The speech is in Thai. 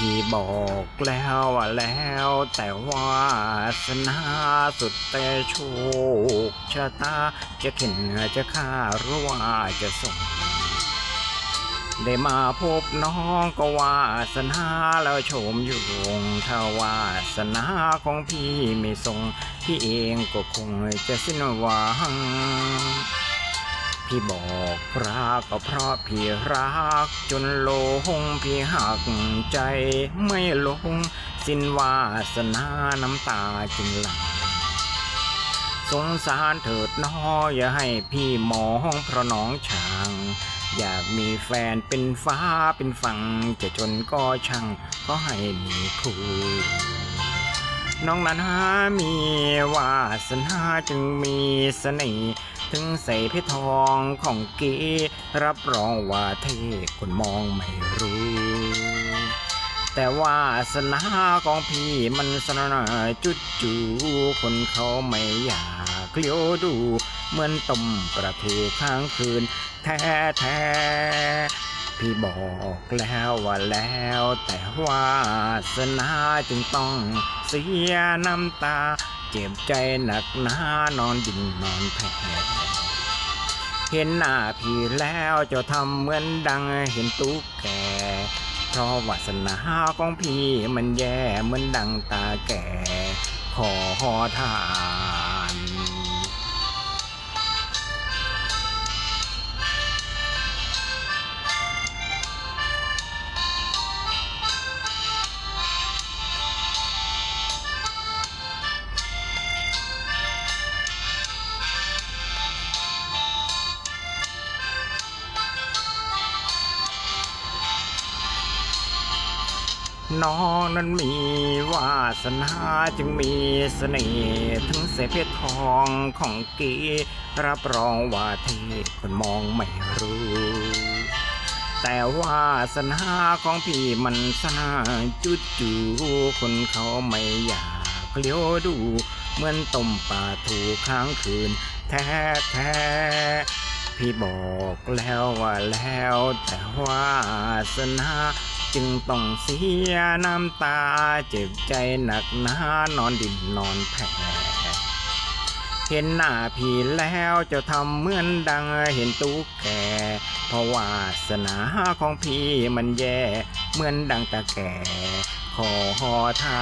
พี่บอกแล้วว่าแล้วแต่ว่าสนาสุดแต่โชคชะตาจะเข็นจะฆ่าหรือว่าจะส่ง ได้มาพบน้องก็วาสนาแล้วโฉมอยู่วงถ้าวาสนาของพี่ไม่ทรงพี่เองก็คงจะสิ้นหวัง พี่บอกรักก็เพราะพี่รัก จนโลงพี่หักใจไม่ลง สิ้นวาสนาน้ำตาจึงหลั่งสงสารเถิดน้ออย่าให้พี่มองเพราะน้องช่าง อยากมีแฟนเป็นฟ้าเป็นฝัง จะจนก็ช่าง ก็ให้มีคู่น้องนั้นหามีวาสนาจึงมีเสน่ห์ ถึงใส่เพชรทองของเกีรับรองว่าเท่คนมองไม่รู้ แต่ว่าสนาของพี่มันสนาจุดจูคนเขาไม่อยากเลี้ยวดู เหมือนต้มประทูค้างคืน แท้แท้พี่บอกแล้วว่าแล้วแต่ว่าสนาจึงต้องเสียน้ำตา เจ็บใจหนักหนานอนดินนอนแผ่เห็นหน้าพี่แล้วจะทำเหมือนดังเห็นตุ๊กแกเพราะวาสนาของพี่มันแย่เหมือนดังตาแก่ขอทา น้องนั้นมีวาสนาจึงมีเสน่ห์ถึงเสเพชรทองของกีรับรองว่าที่คนมองไม่รู้ แต่วาสนาของพี่มันสนาจุดจูคนเขาไม่อยากเลี้ยวดู เหมือนต้มปลาถูกค้างคืน แท้แท้พี่บอกแล้วว่าแล้วแต่วาสนา จึงต้องเสียน้ำตาเจ็บใจหนักหนานอนดินนอนแผ่เห็นหน้าพี่แล้วจะทำเหมือนดังเห็นตุ๊กแกเพราะวาสนาของพี่มันแย่ เหมือนดังตะแก่ขอทา